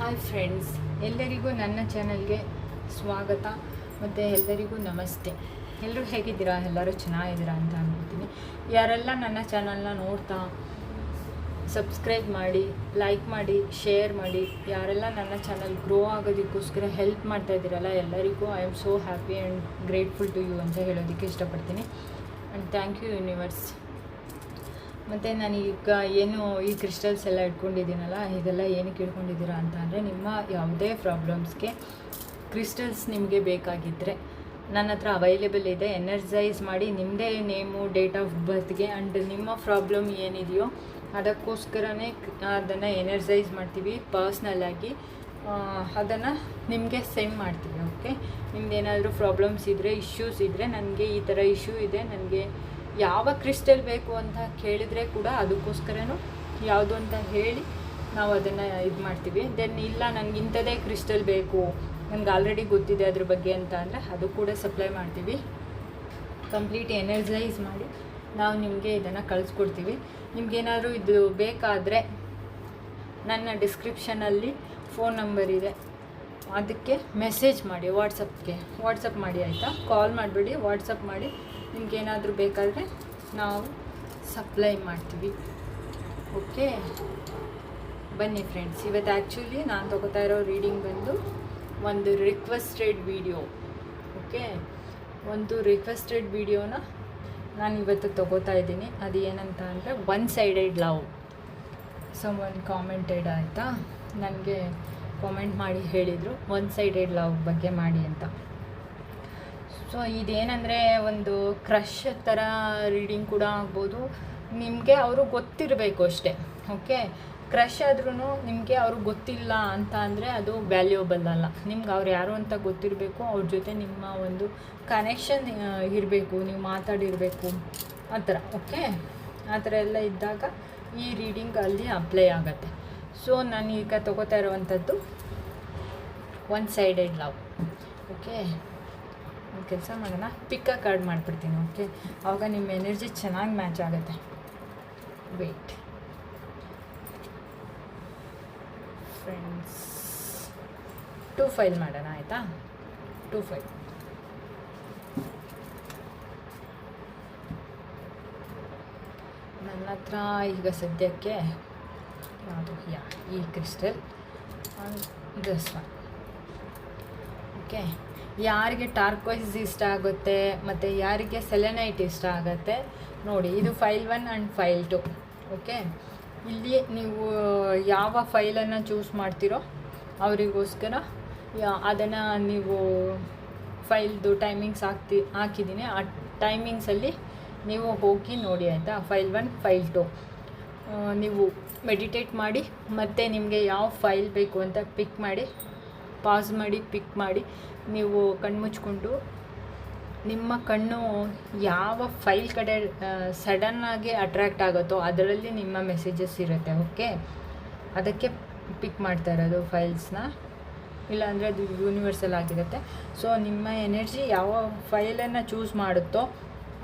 Hi friends ಎಲ್ಲರಿಗೂ ನನ್ನ ಚಾನಲ್ಗೆ ಸ್ವಾಗತ ಮತ್ತು ಎಲ್ಲರಿಗೂ ನಮಸ್ತೆ. ಎಲ್ಲರೂ ಹೇಗಿದ್ದೀರಾ? ಎಲ್ಲರೂ ಚೆನ್ನಾಗಿದ್ದೀರಾ ಅಂತ ಅನ್ಕೋತೀನಿ ಯಾರೆಲ್ಲ ನನ್ನ ಚಾನಲ್ನ ನೋಡ್ತಾ ಸಬ್ಸ್ಕ್ರೈಬ್ ಮಾಡಿ ಲೈಕ್ ಮಾಡಿ ಶೇರ್ ಮಾಡಿ, ಯಾರೆಲ್ಲ ನನ್ನ ಚಾನಲ್ ಗ್ರೋ ಆಗೋದಕ್ಕೋಸ್ಕರ ಹೆಲ್ಪ್ ಮಾಡ್ತಾ ಇದ್ದೀರಲ್ಲ ಎಲ್ಲರಿಗೂ I am so happy and grateful to you ಅಂತ ಹೇಳೋದಕ್ಕೆ ಇಷ್ಟಪಡ್ತೀನಿ. ಆ್ಯಂಡ್ ಥ್ಯಾಂಕ್ ಯು ಯೂನಿವರ್ಸ್ ಮತ್ತು ಈಗ ಏನು ಈ ಕ್ರಿಸ್ಟಲ್ಸ್ ಎಲ್ಲ ಇಟ್ಕೊಂಡಿದ್ದೀನಲ್ಲ, ಇದೆಲ್ಲ ಏನಕ್ಕೆ ಇಟ್ಕೊಂಡಿದ್ದೀರಾ ಅಂತ ಅಂದರೆ ನಿಮ್ಮ ಯಾವುದೇ ಪ್ರಾಬ್ಲಮ್ಸ್ಗೆ ಕ್ರಿಸ್ಟಲ್ಸ್ ನಿಮಗೆ ಬೇಕಾಗಿದ್ದರೆ ನನ್ನ ಹತ್ರ ಅವೈಲೇಬಲ್ ಇದೆ. ಎನರ್ಜೈಸ್ ಮಾಡಿ ನಿಮ್ಮದೇ ನೇಮು ಡೇಟ್ ಆಫ್ ಬರ್ತ್ಗೆ ಆ್ಯಂಡ್ ನಿಮ್ಮ ಪ್ರಾಬ್ಲಮ್ ಏನಿದೆಯೋ ಅದಕ್ಕೋಸ್ಕರನೇ ಅದನ್ನು ಎನರ್ಜೈಸ್ ಮಾಡ್ತೀವಿ ಪರ್ಸ್ನಲ್ಲಾಗಿ ಅದನ್ನು ನಿಮಗೆ ಸೆಂಡ್ ಮಾಡ್ತೀವಿ ಓಕೆ ನಿಮ್ದು ಏನಾದರೂ ಪ್ರಾಬ್ಲಮ್ಸ್ ಇದ್ದರೆ ಇಶ್ಯೂಸ್ ಇದ್ದರೆ ನನಗೆ ಈ ಥರ ಇಶ್ಯೂ ಇದೆ, ನನಗೆ ಯಾವ ಕ್ರಿಸ್ಟಲ್ ಬೇಕು ಅಂತ ಕೇಳಿದರೆ ಕೂಡ ಅದಕ್ಕೋಸ್ಕರನೂ ಯಾವುದು ಅಂತ ಹೇಳಿ ನಾವು ಅದನ್ನು ಇದು ಮಾಡ್ತೀವಿ. ದೆನ್ ಇಲ್ಲ ನನಗೆ ಇಂಥದೇ ಕ್ರಿಸ್ಟಲ್ ಬೇಕು. ನನಗೆ ಆಲ್ರೆಡಿ ಗೊತ್ತಿದೆ ಅದ್ರ ಬಗ್ಗೆ ಅಂತ ಅಂದರೆ ಅದು ಕೂಡ ಸಪ್ಲೈ ಮಾಡ್ತೀವಿ. ಕಂಪ್ಲೀಟ್ ಎನರ್ಜೈಸ್ ಮಾಡಿ ನಾವು ನಿಮಗೆ ಇದನ್ನು ಕಳಿಸ್ಕೊಡ್ತೀವಿ. ನಿಮಗೇನಾದರೂ ಇದು ಬೇಕಾದರೆ ನನ್ನ ಡಿಸ್ಕ್ರಿಪ್ಷನಲ್ಲಿ ಫೋನ್ ನಂಬರ್ ಇದೆ. ಅದಕ್ಕೆ ಮೆಸೇಜ್ ಮಾಡಿ ವಾಟ್ಸಪ್ಗೆ ವಾಟ್ಸಪ್ ಮಾಡಿ ಆಯಿತಾ? ಕಾಲ್ ಮಾಡಿಬಿಡಿ ವಾಟ್ಸಪ್ ಮಾಡಿ. ನಿಮ್ಗೇನಾದರೂ ಬೇಕಾದರೆ ನಾವು ಸಪ್ಲೈ ಮಾಡ್ತೀವಿ. ಓಕೆ ಬನ್ನಿ ಫ್ರೆಂಡ್ಸ್ ಇವತ್ತು ಆ್ಯಕ್ಚುಲಿ ನಾನು ತೊಗೋತಾ ಇರೋ ರೀಡಿಂಗ್ ಬಂದು ಒಂದು ರಿಕ್ವೆಸ್ಟೆಡ್ ವಿಡಿಯೋ ಓಕೆ ಒಂದು ರಿಕ್ವೆಸ್ಟೆಡ್ ವಿಡಿಯೋನ ನಾನು ಇವತ್ತು ತೊಗೋತಾ ಇದ್ದೀನಿ. ಅದು ಏನಂತ ಅಂದರೆ one sided love someone commented ಆಯಿತಾ? ನನಗೆ ಕಾಮೆಂಟ್ ಮಾಡಿ ಹೇಳಿದರು. ಒನ್ ಸೈಡೆಡ್ ಲವ್ ಬಗ್ಗೆ ಮಾಡಿ ಅಂತ. ಸೊ ಇದೇನೆಂದರೆ ಒಂದು ಕ್ರಶ್ ಥರ ರೀಡಿಂಗ್ ಕೂಡ ಆಗ್ಬೋದು. ನಿಮಗೆ ಅವರು ಗೊತ್ತಿರಬೇಕು ಅಷ್ಟೇ ಓಕೆ ಕ್ರಶ್ ಆದ್ರೂ ನಿಮಗೆ ಅವ್ರಿಗೆ ಗೊತ್ತಿಲ್ಲ ಅಂತ ಅಂದರೆ ಅದು ವ್ಯಾಲ್ಯೂಬಲ್ ಅಲ್ಲ. ನಿಮ್ಗೆ ಅವ್ರು ಯಾರು ಅಂತ ಗೊತ್ತಿರಬೇಕು, ಅವ್ರ ಜೊತೆ ನಿಮ್ಮ ಒಂದು ಕನೆಕ್ಷನ್ ಇರಬೇಕು, ನೀವು ಮಾತಾಡಿರಬೇಕು, ಆ ಥರ ಓಕೆ ಆ ಥರ ಎಲ್ಲ ಇದ್ದಾಗ ಈ ರೀಡಿಂಗ್ ಅಲ್ಲಿ ಅಪ್ಲೈ ಆಗುತ್ತೆ. ಸೊ ನಾನು ಈಗ ತೊಗೋತಾ ಇರುವಂಥದ್ದು ಒನ್ ಸೈಡೆಡ್ ಲವ್ ಓಕೆ ಕೆಲಸ ಮಾಡೋಣ ಪಿಕ್ಕ ಕಾರ್ಡ್ ಮಾಡಿಬಿಡ್ತೀನಿ ಓಕೆ ಆವಾಗ ನಿಮ್ಮ ಎನರ್ಜಿ ಚೆನ್ನಾಗಿ ಮ್ಯಾಚ್ ಆಗುತ್ತೆ. ವೆಯ್ಟ್ ಫ್ರೆಂಡ್ಸ್ ಟೂ ಫೈಲ್ ಮಾಡೋಣ, ಆಯಿತಾ? ಟೂ ಫೈಲ್ ನನ್ನ ಹತ್ರ ಈಗ ಸದ್ಯಕ್ಕೆ ಯಾವುದು ಯಾ ಈ ಕ್ರಿಸ್ಟಲ್ ಡ್ರೆಸ್ ಓಕೆ ಯಾರಿಗೆ ಟಾರ್ಕ್ವೈಸ್ ಇಷ್ಟ ಆಗುತ್ತೆ ಮತ್ತು ಯಾರಿಗೆ ಸೆಲೆನೈಟ್ ಇಷ್ಟ ಆಗುತ್ತೆ ನೋಡಿ, ಇದು file one and file two, okay? ಇಲ್ಲಿ ನೀವು ಯಾವ ಫೈಲನ್ನು ಚೂಸ್ ಮಾಡ್ತೀರೋ ಅವರಿಗೋಸ್ಕರ ಅದನ್ನು ನೀವು ಫೈಲ್ದು ಟೈಮಿಂಗ್ಸ್ ಹಾಕ್ತಿ ಹಾಕಿದ್ದೀನಿ ಆ ಟೈಮಿಂಗ್ಸಲ್ಲಿ ನೀವು ಹೋಗಿ ನೋಡಿ, ಆಯಿತಾ? File one, file two. ನೀವು ಮೆಡಿಟೇಟ್ ಮಾಡಿ, ಮತ್ತು ನಿಮಗೆ ಯಾವ ಫೈಲ್ ಬೇಕು ಅಂತ ಪಿಕ್ ಮಾಡಿ ಪಾಸ್ ಮಾಡಿ ಪಿಕ್ ಮಾಡಿ ನೀವು ಕಣ್ಮುಚ್ಕೊಂಡು ನಿಮ್ಮ ಕಣ್ಣು ಯಾವ ಫೈಲ್ ಕಡೆ ಸಡನ್ನಾಗಿ ಅಟ್ರ್ಯಾಕ್ಟ್ ಆಗುತ್ತೋ ಅದರಲ್ಲಿ ನಿಮ್ಮ ಮೆಸೇಜಸ್ ಇರುತ್ತೆ ಓಕೆ ಅದಕ್ಕೆ ಪಿಕ್ ಮಾಡ್ತಾ ಇರೋದು ಫೈಲ್ಸ್ನ ಇಲ್ಲಾಂದರೆ ಅದು ಯೂನಿವರ್ಸಲ್ ಆಗಿರುತ್ತೆ. ಸೊ ನಿಮ್ಮ ಎನರ್ಜಿ ಯಾವ ಫೈಲನ್ನು ಚೂಸ್ ಮಾಡುತ್ತೋ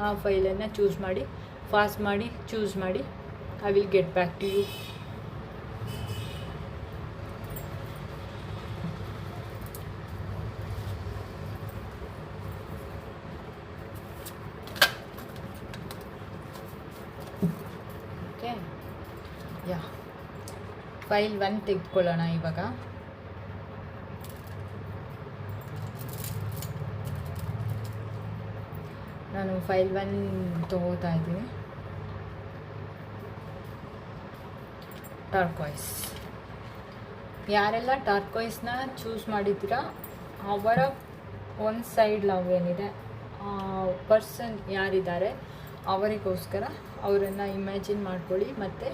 ಆ ಫೈಲನ್ನು ಚೂಸ್ ಮಾಡಿ ಫಾಸ್ಟ್ ಮಾಡಿ ಚೂಸ್ ಮಾಡಿ I will get back to you okay yeah file one ತೆಗೆದುಕೊಳ್ಳೋಣ ಇವಾಗ. ನಾನು ಫೈಲ್ ಒನ್ ತಗೋತಾ ಇದ್ದೀನಿ. ಟಾರ್ಕಾಯ್ಸ್ ಯಾರೆಲ್ಲ ಟಾರ್ಕಾಯ್ಸ್ನ ಚೂಸ್ ಮಾಡಿದ್ದೀರಾ, ಅವರ ಒನ್ ಸೈಡ್ ಲವ್ ಏನಿದೆ ಪರ್ಸನ್ ಯಾರಿದ್ದಾರೆ, ಅವರಿಗೋಸ್ಕರ ಅವರನ್ನು ಇಮ್ಯಾಜಿನ್ ಮಾಡ್ಕೊಳ್ಳಿ, ಮತ್ತು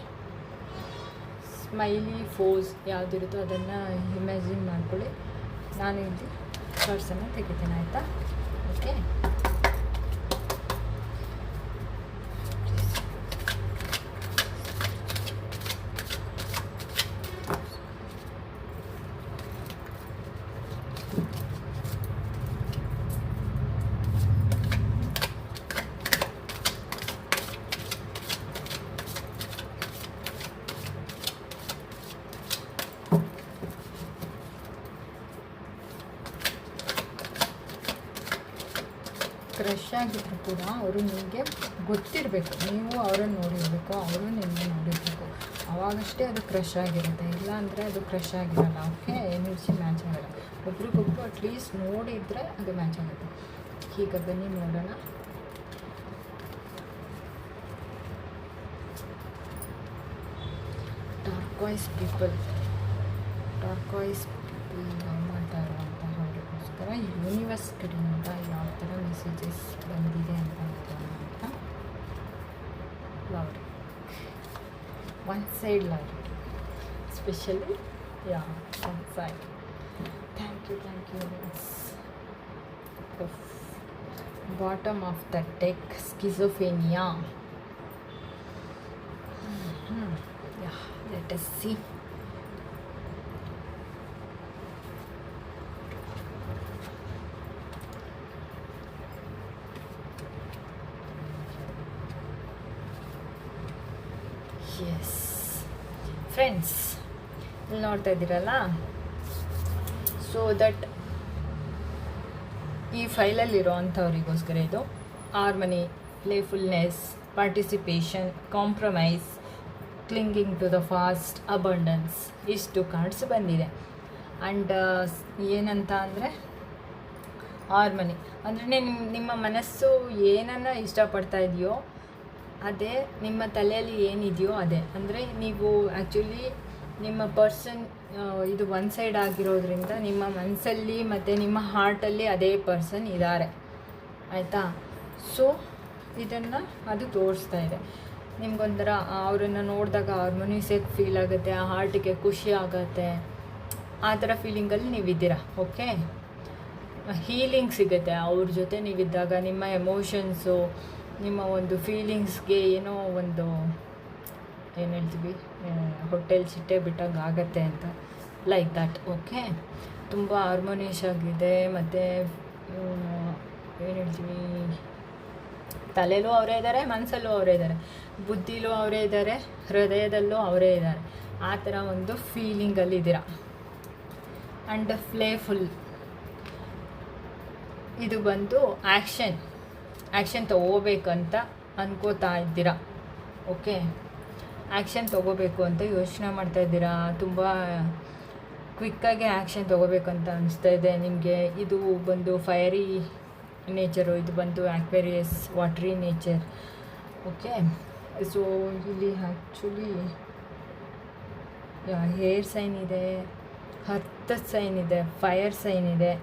ಸ್ಮೈಲಿ ಫೋಸ್ ಯಾವುದಿರುತ್ತೋ ಅದನ್ನು ಇಮ್ಯಾಜಿನ್ ಮಾಡ್ಕೊಳ್ಳಿ. ನಾನು ಇಲ್ಲಿ ಶಾರ್ಟ್ಸನ್ನು ತೆಗಿತೀನಿ ಆಯಿತಾ? ಓಕೆ ಕ್ರಶ್ ಆಗಿದ್ರು ಕೂಡ ಅವರು ನಿಮಗೆ ಗೊತ್ತಿರಬೇಕು. ನೀವು ಅವರನ್ನು ನೋಡಿರಬೇಕು, ಅವರು ನಿಮಗೆ ನೋಡಿರಬೇಕು. ಅವಾಗಷ್ಟೇ ಅದು ಕ್ರಶ್ ಆಗಿರುತ್ತೆ. ಇಲ್ಲ ಅಂದರೆ ಅದು ಕ್ರಶ್ ಆಗಿರಲ್ಲ. ಓಕೆ ಎನರ್ಜಿ ಮ್ಯಾಚ್ ಆಗಲ್ಲ. ಒಬ್ರಿಗೊಬ್ರು ಅಟ್ಲೀಸ್ಟ್ ನೋಡಿದರೆ ಅದು ಮ್ಯಾಚ್ ಆಗುತ್ತೆ. ಈಗ ಬನ್ನಿ ನೋಡೋಣ. Turquoise people turquoise people love ಮಾಡ್ತಾ ಇರುವಂತಹ ಅವರಿಗೋಸ್ಕರ ಯೂನಿವರ್ಸ್ ಕಡೆಯಿಂದ ಯಾವ ಥರ ಮೆಸೇಜಸ್ ಬಂದಿದೆ ಅಂತ ನೋಡೋಣ ಅಂತ love one side love specially yeah one side thank you thank you bottom of the deck schizophrenia Yeah, let us see. Yes friends ಇಲ್ಲಿ ನೋಡ್ತಾ ಇದ್ದೀರಲ್ಲ? ಸೊ ದಟ್ ಈ ಫೈಲಲ್ಲಿರೋ ಅಂಥವ್ರಿಗೋಸ್ಕರ ಇದು. Harmony playfulness participation compromise clinging to the past abundance ಇಷ್ಟು cards ಬಂದಿದೆ. And ಏನಂತ ಅಂದರೆ ಹಾರ್ಮನಿ ಅಂದರೆ ನಿಮ್ಮ ನಿಮ್ಮ ಮನಸ್ಸು ಏನನ್ನು ಇಷ್ಟಪಡ್ತಾ ಇದೆಯೋ, ಅದೇ ನಿಮ್ಮ ತಲೆಯಲ್ಲಿ ಏನಿದೆಯೋ ಅದೇ. ಅಂದರೆ ನೀವು ಆ್ಯಕ್ಚುಲಿ ನಿಮ್ಮ ಪರ್ಸನ್ ಇದು ಒನ್ ಸೈಡ್ ಆಗಿರೋದ್ರಿಂದ ನಿಮ್ಮ ಮನಸ್ಸಲ್ಲಿ ಮತ್ತು ನಿಮ್ಮ ಹಾರ್ಟಲ್ಲಿ ಅದೇ ಪರ್ಸನ್ ಇದ್ದಾರೆ ಆಯಿತಾ? ಸೊ ಇದನ್ನು ಅದು ತೋರಿಸ್ತಾ ಇದೆ. ನಿಮ್ಗೊಂಥರ ಅವರನ್ನು ನೋಡಿದಾಗ ಅವ್ರ ಮನಸ್ಸಿಗೆ ಫೀಲ್ ಆಗುತ್ತೆ, ಆ ಹಾರ್ಟಿಗೆ ಖುಷಿ ಆಗುತ್ತೆ. ಆ ಥರ ಫೀಲಿಂಗಲ್ಲಿ ನೀವಿದ್ದೀರಾ? ಓಕೆ ಹೀಲಿಂಗ್ ಸಿಗುತ್ತೆ. ಅವ್ರ ಜೊತೆ ನೀವಿದ್ದಾಗ ನಿಮ್ಮ ಎಮೋಷನ್ಸು ನಿಮ್ಮ ಒಂದು ಫೀಲಿಂಗ್ಸ್ಗೆ ಏನೋ ಒಂದು ಏನು ಹೇಳ್ತೀವಿ? ಹೋಟೆಲ್ ಸಿಟ್ಟೆ ಬಿಟ್ಟಂಗೆ ಆಗತ್ತೆ ಅಂತ. ಲೈಕ್ ದಟ್ ಓಕೆ ತುಂಬ ಹಾರ್ಮೋನಿಯಸ್ ಆಗಿದೆ. ಮತ್ತು ಏನು ಹೇಳ್ತೀವಿ? ತಲೆಯಲ್ಲೂ ಅವರೇ ಇದ್ದಾರೆ ಮನಸ್ಸಲ್ಲೂ ಅವರೇ ಇದ್ದಾರೆ ಬುದ್ಧಿಲೂ ಅವರೇ ಇದ್ದಾರೆ ಹೃದಯದಲ್ಲೂ ಅವರೇ ಇದ್ದಾರೆ ಆ ಥರ ಒಂದು ಫೀಲಿಂಗಲ್ಲಿ ಇದ್ದೀರಾ? ಆ್ಯಂಡ್ ಫ್ಲೇಫುಲ್ ಇದು ಬಂದು ಆ್ಯಕ್ಷನ್ ಆ್ಯಕ್ಷನ್ ತಗೋಬೇಕಂತ ಅನ್ಕೋತಾ ಇದ್ದೀರಾ? ಓಕೆ ಆ್ಯಕ್ಷನ್ ತೊಗೋಬೇಕು ಅಂತ ಯೋಚನೆ ಮಾಡ್ತಾ ಇದ್ದೀರಾ? ತುಂಬ ಕ್ವಿಕ್ಕಾಗಿ ಆ್ಯಕ್ಷನ್ ಅಂತ ಅನಿಸ್ತಾ ಇದೆ. ನಿಮಗೆ ಇದು ಬಂದು ಫೈರಿ ನೇಚರು, ಇದು ಬಂದು Aquarius watery nature. Okay. So, ಇಲ್ಲಿ ಆ್ಯಕ್ಚುಲಿ ಹೇರ್ ಸೈನ್ ಇದೆ ಹತ್ತದ ಸೈನ್ ಇದೆ ಫೈರ್ ಸೈನ್ ಇದೆ.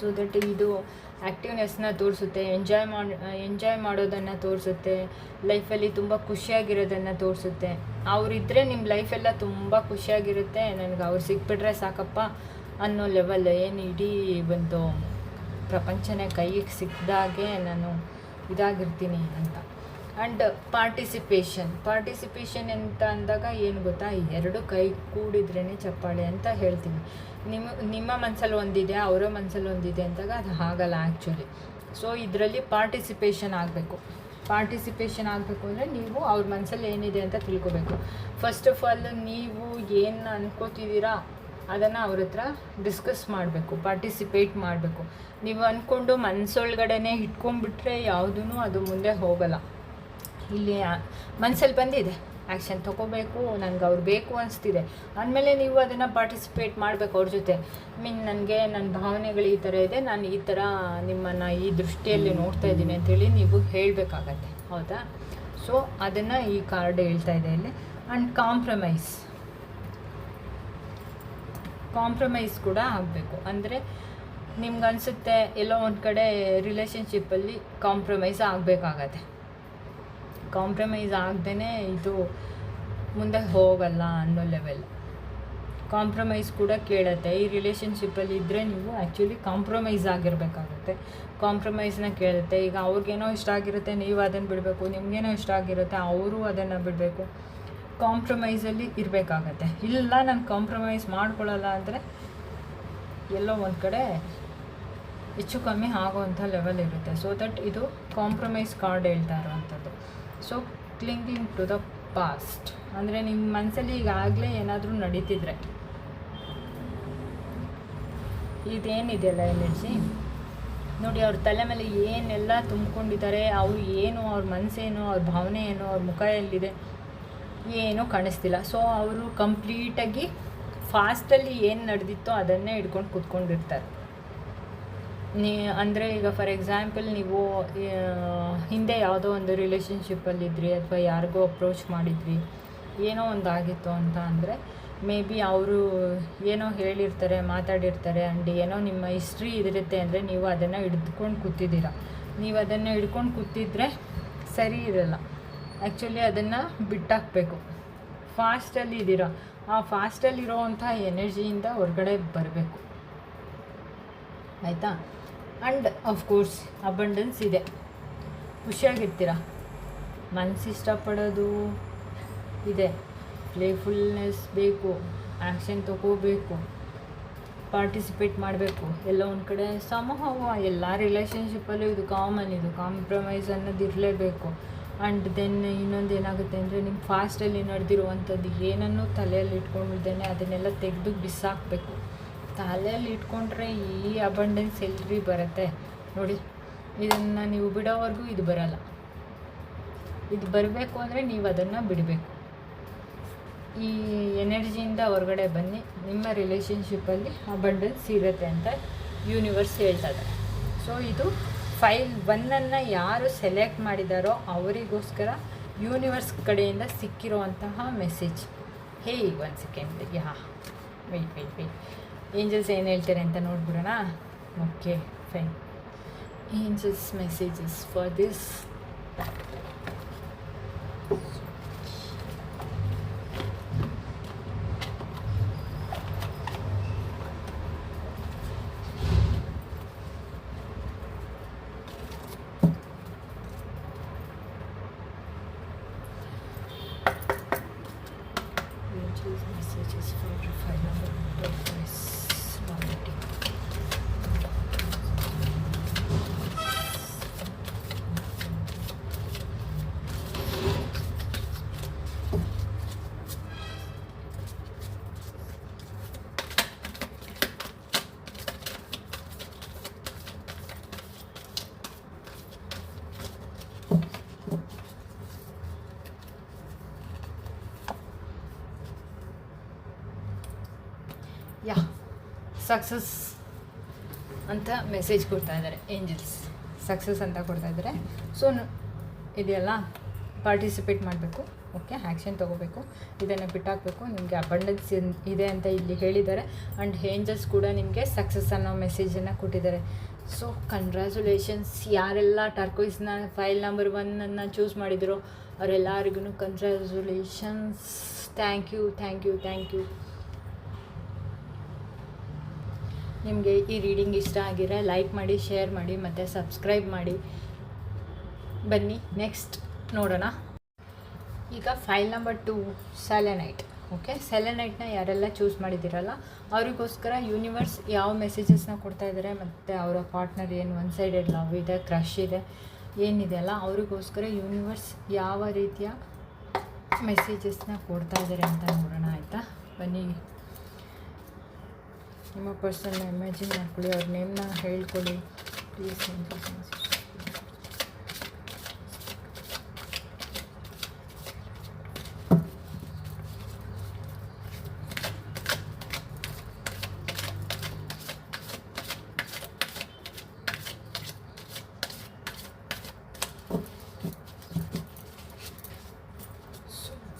ಸೊ, ದಟ್ ಇದು ಆ್ಯಕ್ಟಿವ್ನೆಸ್ನ ತೋರಿಸುತ್ತೆ ಎಂಜಾಯ್ ಮಾಡಿ ಎಂಜಾಯ್ ಮಾಡೋದನ್ನು ತೋರಿಸುತ್ತೆ ಲೈಫಲ್ಲಿ ತುಂಬ ಖುಷಿಯಾಗಿರೋದನ್ನು ತೋರಿಸುತ್ತೆ. ಅವರಿದ್ದರೆ ನಿಮ್ಮ ಲೈಫೆಲ್ಲ ತುಂಬ ಖುಷಿಯಾಗಿರುತ್ತೆ, ನನಗೆ ಅವ್ರು ಸಿಕ್ಬಿಟ್ರೆ ಸಾಕಪ್ಪ ಅನ್ನೋ ಲೆವೆಲ್ ಏನು ಇಡೀ ಒಂದು ಪ್ರಪಂಚನೇ ಕೈಗೆ ಸಿಕ್ಕಿದಾಗೆ ನಾನು ಇದಾಗಿರ್ತೀನಿ ಅಂತ. ಆ್ಯಂಡ್ ಪಾರ್ಟಿಸಿಪೇಷನ್ ಪಾರ್ಟಿಸಿಪೇಷನ್ ಅಂತ ಅಂದಾಗ ಏನು ಗೊತ್ತಾ? ಎರಡು ಕೈ ಕೂಡಿದ್ರೇ ಚಪ್ಪಾಳೆ ಅಂತ ಹೇಳ್ತೀನಿ. ನಿಮ್ಮ ನಿಮ್ಮ ಮನಸ್ಸಲ್ಲಿ ಒಂದಿದೆ, ಅವರ ಮನಸ್ಸಲ್ಲಿ ಒಂದಿದೆ ಅಂದಾಗ ಅದು ಆಗಲ್ಲ ಆ್ಯಕ್ಚುಲಿ ಸೊ ಇದರಲ್ಲಿ ಪಾರ್ಟಿಸಿಪೇಷನ್ ಆಗಬೇಕು. ಪಾರ್ಟಿಸಿಪೇಷನ್ ಆಗಬೇಕು ಅಂದರೆ ನೀವು ಅವ್ರ ಮನಸ್ಸಲ್ಲಿ ಏನಿದೆ ಅಂತ ತಿಳ್ಕೊಬೇಕು. ಫಸ್ಟ್ ಆಫ್ ಆಲ್ ನೀವು ಏನು ಅನ್ಕೋತಿದ್ದೀರಾ, ಅದನ್ನು ಅವ್ರ ಹತ್ರ ಡಿಸ್ಕಸ್ ಮಾಡಬೇಕು ಪಾರ್ಟಿಸಿಪೇಟ್ ಮಾಡಬೇಕು. ನೀವು ಅಂದ್ಕೊಂಡು ಮನಸ್ಸೊಳಗಡೆನೇ ಇಟ್ಕೊಂಡ್ಬಿಟ್ರೆ ಯಾವುದೂ ಅದು ಮುಂದೆ ಹೋಗಲ್ಲ. ಇಲ್ಲಿ ಮನಸ್ಸಲ್ಲಿ ಬಂದಿದೆ. ಆ್ಯಕ್ಷನ್ ತೊಗೋಬೇಕು ನನಗೆ ಅವ್ರು ಬೇಕು ಅನಿಸ್ತಿದೆ. ಅಂದಮೇಲೆ ನೀವು ಅದನ್ನು ಪಾರ್ಟಿಸಿಪೇಟ್ ಮಾಡಬೇಕು ಅವ್ರ ಜೊತೆ. ಮೀನ್ ನನಗೆ ನನ್ನ ಭಾವನೆಗಳು ಈ ಥರ ಇದೆ. ನಾನು ಈ ಥರ ನಿಮ್ಮನ್ನು ಈ ದೃಷ್ಟಿಯಲ್ಲಿ ನೋಡ್ತಾ ಇದ್ದೀನಿ ಅಂತೇಳಿ ನೀವು ಹೇಳಬೇಕಾಗತ್ತೆ. ಹೌದಾ? ಸೊ ಅದನ್ನು ಈ ಕಾರ್ಡ್ ಹೇಳ್ತಾ ಇದೆ ಇಲ್ಲಿ. ಆ್ಯಂಡ್ ಕಾಂಪ್ರಮೈಸ್ ಕಾಂಪ್ರಮೈಸ್ ಕೂಡ ಆಗಬೇಕು. ಅಂದರೆ ನಿಮ್ಗೆ ಅನಿಸುತ್ತೆ ಎಲ್ಲೋ ಒಂದು ಕಡೆ ರಿಲೇಷನ್ಶಿಪ್ಪಲ್ಲಿ ಕಾಂಪ್ರಮೈಸ್ ಆಗಬೇಕಾಗತ್ತೆ. ಕಾಂಪ್ರಮೈಸ್ ಆಗದೇ ಇದು ಮುಂದೆ ಹೋಗಲ್ಲ ಅನ್ನೋ ಲೆವೆಲ್ ಕಾಂಪ್ರಮೈಸ್ ಕೂಡ ಕೇಳುತ್ತೆ. ಈ ರಿಲೇಷನ್ಶಿಪ್ಪಲ್ಲಿ ಇದ್ದರೆ ನೀವು ಆ್ಯಕ್ಚುಲಿ ಕಾಂಪ್ರಮೈಸ್ ಆಗಿರಬೇಕಾಗುತ್ತೆ. ಕಾಂಪ್ರಮೈಸ್ನ ಕೇಳುತ್ತೆ. ಈಗ ಅವ್ರಿಗೇನೋ ಇಷ್ಟ ಆಗಿರುತ್ತೆ, ನೀವು ಅದನ್ನು ಬಿಡಬೇಕು, ನಿಮಗೇನೋ ಇಷ್ಟ ಆಗಿರುತ್ತೆ, ಅವರು ಅದನ್ನು ಬಿಡಬೇಕು. ಕಾಂಪ್ರಮೈಸಲ್ಲಿ ಇರಬೇಕಾಗತ್ತೆ. ಇಲ್ಲ, ನಾನು ಕಾಂಪ್ರಮೈಸ್ ಮಾಡ್ಕೊಳ್ಳಲ್ಲ ಅಂದರೆ ಎಲ್ಲೋ ಒಂದು ಕಡೆ ಹೆಚ್ಚು ಕಮ್ಮಿ ಆಗೋವಂಥ ಲೆವೆಲ್ ಇರುತ್ತೆ. ಸೊ ದಟ್ ಇದು ಕಾಂಪ್ರಮೈಸ್ ಕಾರ್ಡ್ ಹೇಳ್ತಾ ಇರುವಂಥದ್ದು so clinging to the past ಅಂದರೆ ನಿಮ್ಮ ಮನಸ್ಸಲ್ಲಿ ಈಗಾಗಲೇ ಏನಾದರೂ ನಡೀತಿದ್ರೆ. ಇದೇನಿದೆಯಲ್ಲ ಎನರ್ಜಿ? ನೋಡಿ, ಅವ್ರ ತಲೆ ಮೇಲೆ ಏನೆಲ್ಲ ತುಂಬಿಕೊಂಡಿದ್ದಾರೆ, ಅವರು ಏನು, ಅವ್ರ ಮನಸ್ಸೇನು ಅವ್ರ ಭಾವನೆ ಏನು ಅವ್ರ ಮುಖ ಎಲ್ಲಿದೆ, ಏನೂ ಕಾಣಿಸ್ತಿಲ್ಲ. ಸೊ ಅವರು ಕಂಪ್ಲೀಟಾಗಿ ಫಾಸ್ಟಲ್ಲಿ ಏನು ನಡೆದಿತ್ತೋ ಅದನ್ನೇ ಹಿಡ್ಕೊಂಡು ಕೂತ್ಕೊಂಡಿರ್ತಾರೆ. ನೀ, ಅಂದರೆ ಈಗ ಫಾರ್ ಎಕ್ಸಾಂಪಲ್ ನೀವು ಹಿಂದೆ ಯಾವುದೋ ಒಂದು ರಿಲೇಷನ್ಶಿಪ್ಪಲ್ಲಿದ್ರಿ ಅಥವಾ ಯಾರಿಗೋ ಅಪ್ರೋಚ್ ಮಾಡಿದ್ರಿ, ಏನೋ ಒಂದು ಆಗಿತ್ತು ಅಂತ ಅಂದರೆ ಮೇ ಬಿ ಅವರು ಏನೋ ಹೇಳಿರ್ತಾರೆ, ಮಾತಾಡಿರ್ತಾರೆ ಆ್ಯಂಡ್ ಏನೋ ನಿಮ್ಮ ಹಿಸ್ಟ್ರಿ ಇದಿರುತ್ತೆ ಅಂದರೆ ನೀವು ಅದನ್ನು ಹಿಡ್ಕೊಂಡು ಕೂತಿದ್ದೀರ. ನೀವು ಅದನ್ನು ಹಿಡ್ಕೊಂಡು ಕೂತಿದ್ರೆ ಸರಿ ಇರಲ್ಲ. ಆ್ಯಕ್ಚುಲಿ ಅದನ್ನು ಬಿಟ್ಟಾಕಬೇಕು. ಫಾಸ್ಟಲ್ಲಿ ಇದ್ದೀರ. ಆ ಫಾಸ್ಟಲ್ಲಿರೋವಂಥ ಎನರ್ಜಿಯಿಂದ ಹೊರಗಡೆ ಬರಬೇಕು. ಆಯಿತಾ? ಆ್ಯಂಡ್ ಅಫ್ಕೋರ್ಸ್ ಅಬಂಡೆನ್ಸ್ ಇದೆ. ಖುಷಿಯಾಗಿರ್ತೀರ ಮನಸ್ಸು ಇಷ್ಟಪಡೋದು ಇದೆ. ಪ್ಲೇಫುಲ್ನೆಸ್ ಬೇಕು. ಆ್ಯಕ್ಷನ್ ತಗೋಬೇಕು. ಪಾರ್ಟಿಸಿಪೇಟ್ ಮಾಡಬೇಕು. ಎಲ್ಲ ಒಂದು ಕಡೆ ಸಮೂಹ ಎಲ್ಲ ರಿಲೇಷನ್ಶಿಪ್ಪಲ್ಲೂ ಇದು ಕಾಮನ್ ಇದು. ಕಾಂಪ್ರಮೈಸ್ ಅನ್ನೋದು ಇರಲೇಬೇಕು. ಆ್ಯಂಡ್ ದೆನ್ ಇನ್ನೊಂದು ಏನಾಗುತ್ತೆ ಅಂದರೆ ನಿಮ್ಮ ಫಾಸ್ಟಲ್ಲಿ ನಡೆದಿರುವಂಥದ್ದು ಏನನ್ನೂ ತಲೆಯಲ್ಲಿ ಇಟ್ಕೊಂಡಿದ್ದೇನೆ, ಅದನ್ನೆಲ್ಲ ತೆಗೆದು ಬಿಸಾಕಬೇಕು. ತಲೆಯಲ್ಲಿ ಇಟ್ಕೊಂಡ್ರೆ ಈ ಅಬಂಡೆನ್ಸ್ ಎಲ್ರಿ ಬರುತ್ತೆ. ನೋಡಿ, ಇದನ್ನು ನೀವು ಬಿಡೋವರೆಗೂ ಇದು ಬರಲ್ಲ. ಇದು ಬರಬೇಕು ಅಂದರೆ ನೀವು ಅದನ್ನು ಬಿಡಬೇಕು. ಈ ಎನರ್ಜಿಯಿಂದ ಹೊರಗಡೆ ಬನ್ನಿ. ನಿಮ್ಮ ರಿಲೇಷನ್ಶಿಪ್ಪಲ್ಲಿ ಅಬಂಡೆನ್ಸ್ ಇರುತ್ತೆ ಅಂತ ಯೂನಿವರ್ಸ್ ಹೇಳ್ತದೆ ಸೊ ಇದು ಫೈಲ್ ಒನ್ನನ್ನು ಯಾರು ಸೆಲೆಕ್ಟ್ ಮಾಡಿದಾರೋ ಅವರಿಗೋಸ್ಕರ ಯೂನಿವರ್ಸ್ ಕಡೆಯಿಂದ ಸಿಕ್ಕಿರುವಂತಹ message hey one second yeah wait wait wait angels ಏನು ಹೇಳ್ತಾರೆ ಅಂತ ನೋಡ್ಬಿಡೋಣ? Okay fine angels messages for this success ಅಂತ ಮೆಸೇಜ್ ಕೊಡ್ತಾ ಇದ್ದಾರೆ ಏಂಜಲ್ಸ್ ಸಕ್ಸಸ್ ಅಂತ ಕೊಡ್ತಾ ಇದ್ದಾರೆ. ಸೊ ಇದೆಯಲ್ಲ? ಪಾರ್ಟಿಸಿಪೇಟ್ ಮಾಡಬೇಕು. ಓಕೆ ಆ್ಯಕ್ಷನ್ ತೊಗೋಬೇಕು. ಇದನ್ನು ಬಿಟ್ಟಾಕಬೇಕು. ನಿಮಗೆ ಅಬಂಡೆನ್ಸ್ ಇದೆ ಅಂತ ಇಲ್ಲಿ ಹೇಳಿದ್ದಾರೆ. ಆ್ಯಂಡ್ ಏಂಜಲ್ಸ್ ಕೂಡ ನಿಮಗೆ ಸಕ್ಸಸ್ ಅನ್ನೋ ಮೆಸೇಜನ್ನು ಕೊಟ್ಟಿದ್ದಾರೆ. ಸೊ ಕಂಗ್ರ್ಯಾಚುಲೇಷನ್ಸ್ ಯಾರೆಲ್ಲ ಟರ್ಕೋಯ್ಸ್ನ ಫೈಲ್ ನಂಬರ್ ಒನ್ನನ್ನು ಚೂಸ್ ಮಾಡಿದ್ರು, ಅವರೆಲ್ಲರಿಗೂ congratulations thank you thank you thank you ನಿಮಗೆ ಈ ರೀಡಿಂಗ್ ಇಷ್ಟ ಆಗಿದ್ರೆ ಲೈಕ್ ಮಾಡಿ ಶೇರ್ ಮಾಡಿ, ಮತ್ತು ಸಬ್ಸ್ಕ್ರೈಬ್ ಮಾಡಿ. ಬನ್ನಿ ನೆಕ್ಸ್ಟ್ ನೋಡೋಣ. ಈಗ file number two selenite okay ಸೆಲೆನೈಟ್ನ ಯಾರೆಲ್ಲ ಚೂಸ್ ಮಾಡಿದ್ದೀರಲ್ಲ, ಅವರಿಗೋಸ್ಕರ ಯೂನಿವರ್ಸ್ ಯಾವ ಮೆಸೇಜಸ್ನ ಕೊಡ್ತಾ ಇದ್ದಾರೆ ಮತ್ತು ಅವರ ಪಾರ್ಟ್ನರ್ ಏನು ಒನ್ ಸೈಡೆಡ್ ಲವ್ ಇದೆ ಕ್ರಶ್ ಇದೆ, ಏನಿದೆ ಅಲ್ಲ ಅವರಿಗೋಸ್ಕರ ಯೂನಿವರ್ಸ್ ಯಾವ ರೀತಿಯ ಮೆಸೇಜಸ್ನ ಕೊಡ್ತಾ ಇದ್ದಾರೆ ಅಂತ ನೋಡೋಣ, ಆಯಿತಾ? ಬನ್ನಿ. ನಿಮ್ಮ ಪರ್ಸನ್ನ ಇಮ್ಯಾಜಿನ್ ಮಾಡ್ಕೊಳ್ಳಿ ಅವ್ರ ನೇಮ್ನ ಹೇಳ್ಕೊಳ್ಳಿ please